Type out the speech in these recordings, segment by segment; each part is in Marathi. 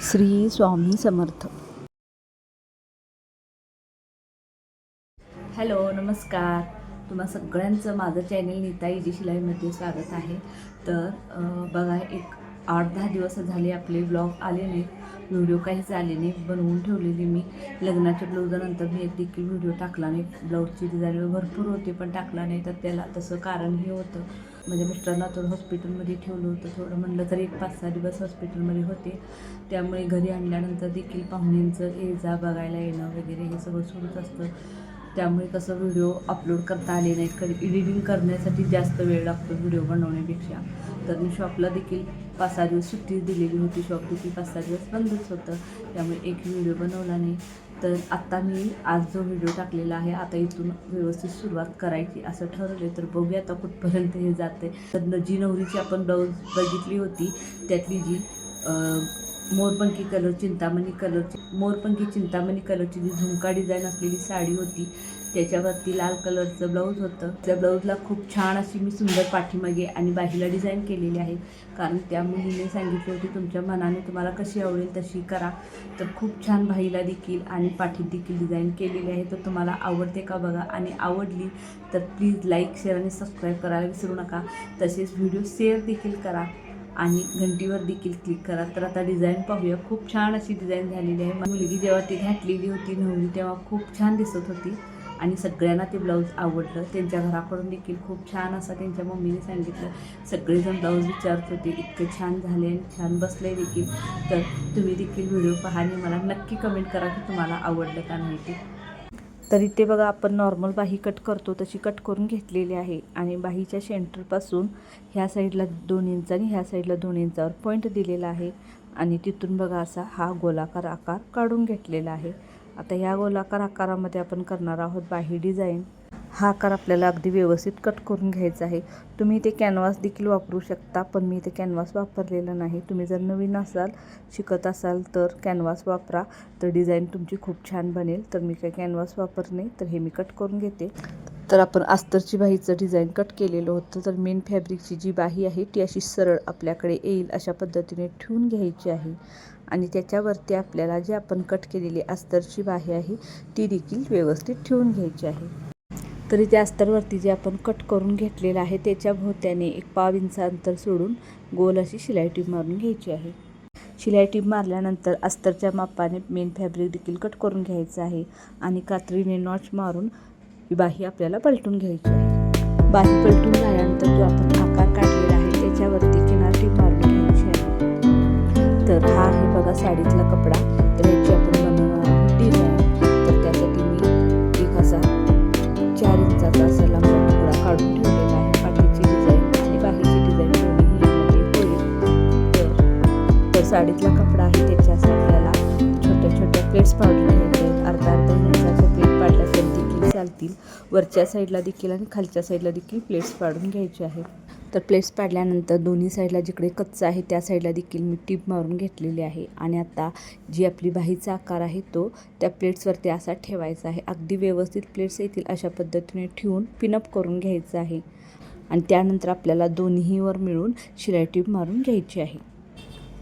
श्री स्वामी समर्थ. हॅलो नमस्कार. तुम्हा सगळ्यांचं माझं चॅनल नीता इजी शिलाईमध्ये स्वागत आहे. तर बघा एक आठ दहा दिवस झाले आपले ब्लॉग आले नाही व्हिडिओ काहीच आले नाही बनवून ठेवलेली मी. लग्नाच्या ब्लाऊजानंतर मी एक देखील व्हिडिओ टाकला नाही. ब्लाऊजची डिझाईन भरपूर होते पण टाकला नाही. तर त्याला तसं कारण हे होतं. म्हणजे मिस्टरांना थोडं हॉस्पिटलमध्ये ठेवलं होतं. थोडं म्हणलं तरी एक पाच सहा दिवस हॉस्पिटलमध्ये होते. त्यामुळे घरी आणल्यानंतर देखील पाहुण्यांचं ये जा बघायला येणं वगैरे हे सगळं सुरूच असतं. त्यामुळे कसं व्हिडिओ अपलोड करता आले नाही कधी एडिटिंग करण्यासाठी जास्त वेळ लागतो व्हिडिओ बनवण्यापेक्षा. तर मी शॉपला देखील पाच सहा दिवस सुट्टी दिलेली होती. शॉप देखील पाच सहा दिवस बंदच होतं. त्यामुळे एक व्हिडिओ बनवला नाही. तर आत्ता मी आज जो व्हिडिओ टाकलेला आहे आता इथून व्यवस्थित सुरुवात करायची असं ठरवले तर बघूया आता कुठपर्यंत हे जाते तर न- जी नवरीची आपण ब्लाऊज बघितली होती त्यातली जी मोरपंखी कलर चिंतामणी कलरची मोरपंखी चिंतामणी कलरची जी झुमका डिझाईन असलेली साडी होती त्याच्यावरती लाल कलरचं ब्लाऊज होतं. त्या ब्लाऊजला खूप छान अशी मी सुंदर पाठीमागे आणि बाहीला डिझाईन केलेली आहे. कारण त्या मुलीने सांगितली होती तुमच्या मनाने तुम्हाला कशी आवडेल तशी करा. तर खूप छान बाहीला देखील आणि पाठीत देखील डिझाईन केलेली आहे. तर तुम्हाला आवडते का बघा? आणि आवडली तर प्लीज लाईक शेअर आणि सबस्क्राईब करायला विसरू नका. तसेच व्हिडिओ शेअर देखील करा आणि घंटीवर देखील क्लिक करा. तर आता डिझाईन पाहूया. खूप छान अशी डिझाईन झालेली आहे. मुलगी जेव्हा ती घातलेली होती नवरी तेव्हा खूप छान दिसत होती. आणि सगळ्यांना ते ब्लाऊज आवडलं. त्यांच्या घराकडून देखील खूप छान असा त्यांच्या मम्मीने सांगितलं. सगळेजण ब्लाऊज विचारत होते इतके छान झाले आणि छान बसले देखील. तर तुम्ही देखील व्हिडिओ पहा आणि मला नक्की कमेंट करा की तुम्हाला आवडलं का नाही ते. तर इथे बघा आपण नॉर्मल बाही कट करतो तशी कट करून घेतलेली आहे. आणि बाहीच्या सेंटरपासून ह्या साईडला दोन इंच आणि ह्या साईडला दोन इंचावर पॉईंट दिलेला आहे. आणि तिथून बघा असा हा गोलाकार आकार काढून घेतलेला आहे. आता ह्या गोलाकार आकारामध्ये आपण करणार आहोत बाही डिझाईन. हा आकार आपल्याला अगदी व्यवस्थित कट करून घ्यायचा आहे. तुम्ही इथे कॅनव्हास देखील वापरू शकता पण मी इथे कॅनव्हास वापरलेला नाही. तुम्ही जर नवीन असाल शिकत असाल तर कॅनव्हास वापरा. तर डिझाईन तुमची खूप छान बनेल. तर मी काय कॅनव्हास वापरणे तर हे मी कट करून घेते. तर आपण अस्तरची बाहीचं डिझाईन कट केलेलं होतं. तर मेन फॅब्रिकची जी बाही आहे ती अशी सरळ आपल्याकडे येईल अशा पद्धतीने ठेवून घ्यायची आहे. आणि त्याच्यावरती आपल्याला जी आपण कट केलेली अस्तरची बाही आहे ती देखील व्यवस्थित ठेवून घ्यायची आहे. तरी त्या अस्तरवरती जे आपण कट करून घेतलेलं आहे त्याच्या भोवत्याने एक पाव इंच अंतर सोडून गोल अशी शिलाई टीप मारून घ्यायची आहे. शिलाई टीप मारल्यानंतर अस्तरच्या मापाने मेन फॅब्रिक देखील कट करून घ्यायचं आहे. आणि कात्रीने नॉच मारून ही बाही आपल्याला पलटून घ्यायची आहे. बाही पलटून झाल्यानंतर जो आपण आकार काढलेला आहे त्याच्यावरती किनार टीप मारून घ्यायची आहे. तर हा आहे बघा साडीतला कपडा. तर याची आपण बनवणार आहोत डिझाईन तर त्यासाठी मी एक असा चार इंचाचा असा लांब तुकडा काढून ठेवलेला आहे. पाठीची डिझाईन आणि बाहीची डिझाईन दोन्ही यामध्ये होईल. तर तर साडीतला कपडा आहे त्याच्यासाठी आपल्याला छोट्या छोट्या प्लेट्स पाडून घ्यायचे अर्धा अर्धा इंचाच्या प्लेट पाडल्या चालतील. वरच्या साईडला देखील आणि खालच्या साईडला देखील प्लेट्स पाडून घ्यायचे आहेत. तर प्लेट्स पाडल्यानंतर दोन्ही साईडला जिकडे कच्चा आहे त्या साईडला देखील मी टीप मारून घेतलेली आहे. आणि आता जी आपली बाहीचा आकार आहे तो त्या प्लेट्सवरती असा ठेवायचा आहे. अगदी व्यवस्थित प्लेट्स येतील अशा पद्धतीने ठेवून पिनअप करून घ्यायचं आहे. आणि त्यानंतर आपल्याला दोन्हीवर मिळून शिलाई टीप मारून घ्यायची आहे.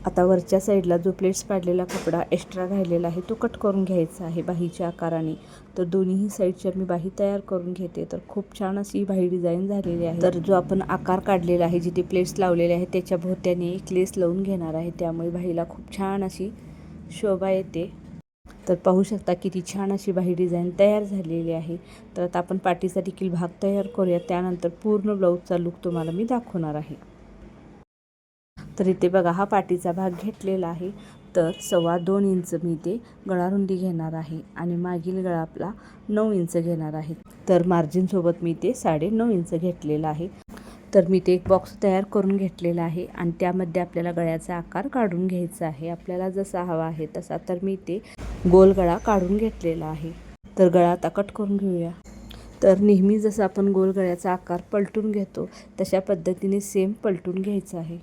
आता वरच्या साईडला जो प्लेट्स पाडलेला कपडा एक्स्ट्रा राहिलेला आहे तो कट करून घ्यायचा आहे बाहीच्या आकाराने. तर दोन्हीही साईडच्या मी बाही तयार करून घेते. तर खूप छान अशी ही बाही डिझाईन झालेली आहे. तर जो आपण आकार काढलेला आहे जिथे प्लेट्स लावलेले आहेत त्याच्या भोवत्याने एक लेस लावून घेणार आहे. त्यामुळे बाहीला खूप छान अशी शोभा येते. तर पाहू शकता किती छान अशी बाही डिझाईन तयार झालेली आहे. तर आता आपण पाठीचा देखील भाग तयार करूया. त्यानंतर पूर्ण ब्लाऊजचा लुक तुम्हाला मी दाखवणार आहे. तर इथे बघा हा पाठीचा भाग घेतलेला आहे. तर सव्वा दोन इंच मी ते गळारुंदी घेणार आहे आणि मागील गळा आपला नऊ इंच घेणार आहे. तर मार्जिनसोबत मी ते साडे नऊ इंच घेतलेला आहे. तर मी ते एक बॉक्स तयार करून घेतलेला आहे आणि त्यामध्ये आपल्याला गळ्याचा आकार काढून घ्यायचा आहे. आपल्याला जसा हवा आहे तसा तर मी ते गोल गळा काढून घेतलेला आहे. तर गळा आता कट करून घेऊया. तर नेहमी जसं आपण गोल गळ्याचा आकार पलटून घेतो तशा पद्धतीने सेम पलटून घ्यायचा आहे.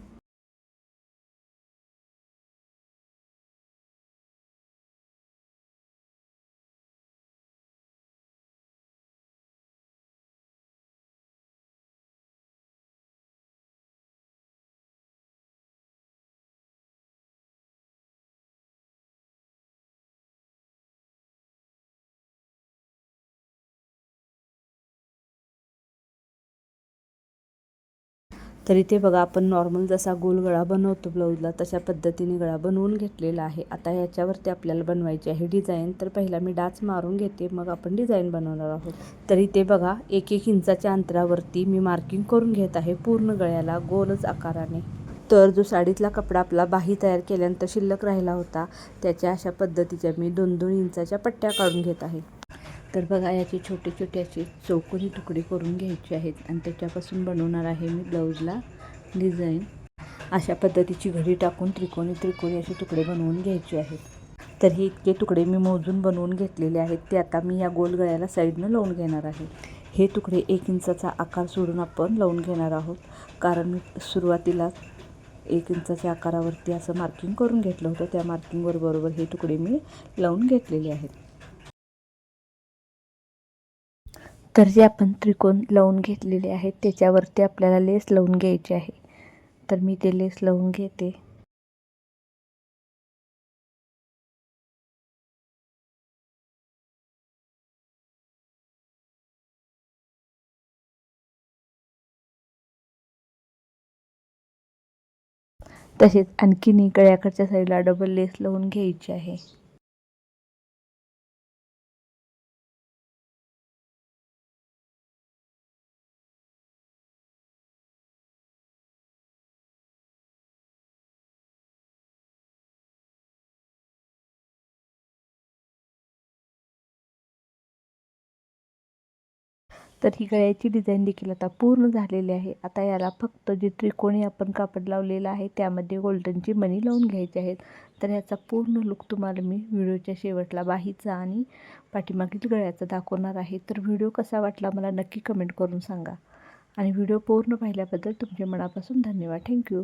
तर इथे बघा आपण नॉर्मल जसा गोल गळा बनवतो ब्लाऊजला तशा पद्धतीने गळा बनवून घेतलेला आहे. आता ह्याच्यावरती आपल्याला बनवायची आहे डिझाईन तर पहिला मी डाच मारून घेते मग आपण डिझाईन बनवणार आहोत. तर इथे बघा एक एक इंचाच्या अंतरावरती मी मार्किंग करून घेत आहे पूर्ण गळ्याला गोलच आकाराने. तर जो साडीतला कपडा आपला बाही तयार केल्यानंतर शिल्लक राहिला होता त्याच्या अशा पद्धतीच्या मी दोन दोन इंचाच्या पट्ट्या काढून घेत आहे. तर बघा याचे छोटे छोटे असे चौकोनी तुकडे करून घ्यायचे आहेत आणि त्याच्यापासून बनवणार आहे मी ब्लाऊजला डिझाईन अशा पद्धतीची घडी टाकून त्रिकोणी त्रिकोणी असे तुकडे बनवून घ्यायचे आहेत. तर हे इतके तुकडे मी मोजून बनवून घेतलेले आहेत. ते आता मी या गोल गळ्याला साईडनं लावून घेणार आहे. हे तुकडे एक इंचाचा आकार सोडून आपण लावून घेणार आहोत. कारण मी सुरुवातीला एक इंचाच्या आकारावरती असं मार्किंग करून घेतलं होतं. त्या मार्किंगवर बरोबर हे तुकडे मी लावून घेतलेले आहेत. तर जे आपण त्रिकोण लावून घेतलेले आहेत त्याच्यावरती आपल्याला लेस लावून घ्यायची आहे. तर मी ते लेस लावून घेते. तसेच आणखीन गळ्याकडच्या साईडला डबल लेस लावून घ्यायची आहे. तर ही गळ्याची डिझाईन देखील आता पूर्ण झालेली आहे. आता याला फक्त जे त्रिकोणी आपण कापड लावलेलं आहे त्यामध्ये गोल्डनची मणी लावून घ्यायची आहेत. तर ह्याचा पूर्ण लुक तुम्हाला मी व्हिडिओच्या शेवटला बाहीचा आणि पाठीमागील गळ्याचा दाखवणार आहे. तर व्हिडिओ कसा वाटला मला नक्की कमेंट करून सांगा. आणि व्हिडिओ पूर्ण पाहिल्याबद्दल तुमचे मनापासून धन्यवाद. थँक्यू